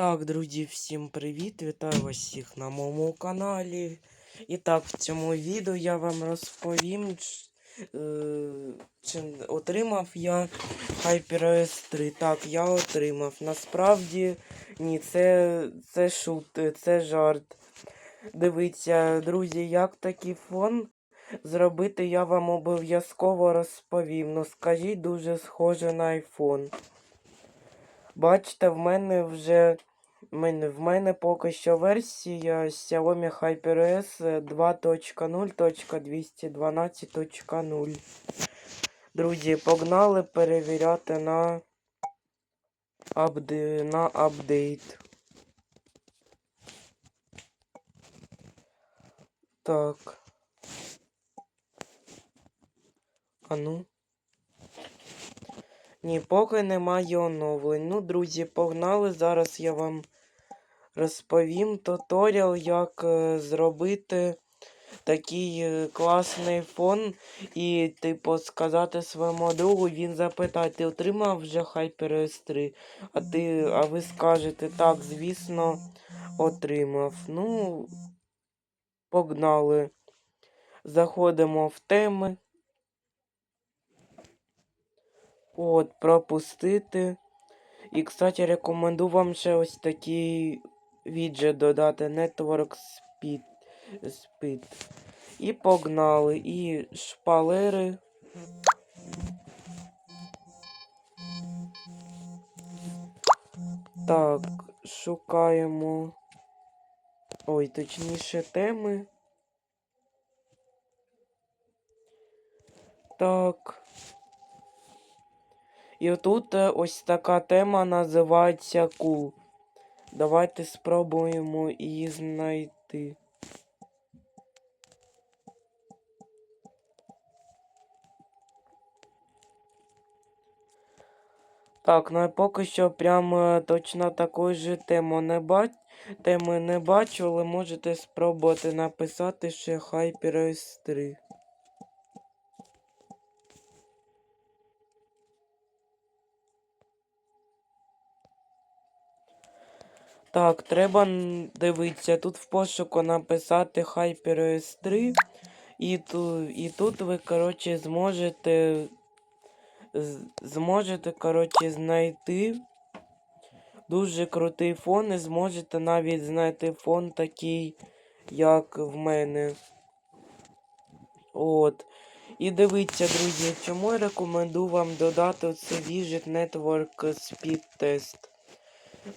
Так, друзі, всім привіт! Вітаю вас всіх на моєму каналі. І так, в цьому відео я вам розповім, е, чи отримав я HyperOS 3. Так, я отримав. Насправді, ні, це, це шут, це жарт. Дивіться, друзі, як такий фон зробити, я вам обов'язково розповім. Ну, скажіть, дуже схоже на iPhone. Бачите, в мене вже в мене, поки що версія Xiaomi HyperOS 2.0.212.0. Друзі, погнали перевіряти на, апде... на апдейт. Так. А ну. Ні, поки немає оновлень. Ну, друзі, погнали. Зараз я вам розповім туторіал, як е, зробити такий е, класний фон. І, типу, сказати своєму другу, він запитає, ти отримав вже HyperOS 3? А, ти, а ви скажете, так, звісно, отримав. Ну, погнали. Заходимо в теми. От, пропустити. І, кстати, рекомендую вам ще ось такий віджит додати Network Speed. Speed. І погнали. І шпалери. Так, шукаємо. Ой, точніше, теми. Так. І отут е, ось така тема називається Cool. Давайте спробуємо її знайти. Так, ну я поки що прямо точно такої ж теми не бач... теми не бачу, але можете спробувати написати ще HyperOS 3. Так, треба дивитися. Тут в пошуку написати HyperOS 3. І, ту, і тут ви, коротше, зможете. Зможете, коротше, знайти дуже крутий фон і зможете навіть знайти фон такий, як в мене. От. І дивіться, друзі, чому я рекомендую вам додати оцей Widget Network Speed Test.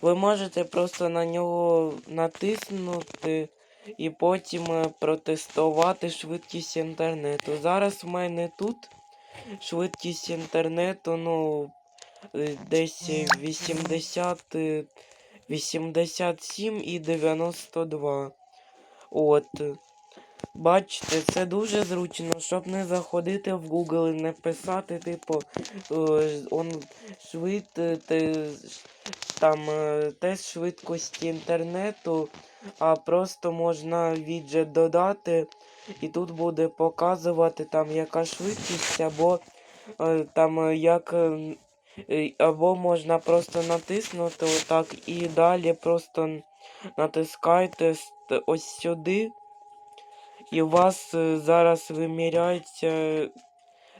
Ви можете просто на нього натиснути і потім е, протестувати швидкість інтернету. Зараз в мене тут швидкість інтернету, ну, е, десь 80, е, 87 і 92. От. Бачите, це дуже зручно, щоб не заходити в Google і не писати, типу, е, он швид, е, там е, тест швидкості інтернету, а просто можна віджет додати, і тут буде показувати там яка швидкість, або е, там е, як. Або можна просто натиснути отак і далі просто натискайте ось сюди. І у вас зараз виміряється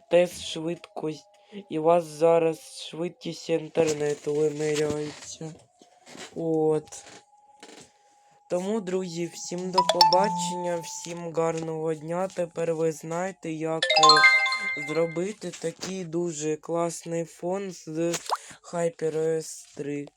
тест швидкості. І у вас зараз швидкість інтернету вимиряється. От. Тому, друзі, всім до побачення, всім гарного дня. Тепер ви знаєте, як е, зробити такий дуже класний фон з HyperOS 3.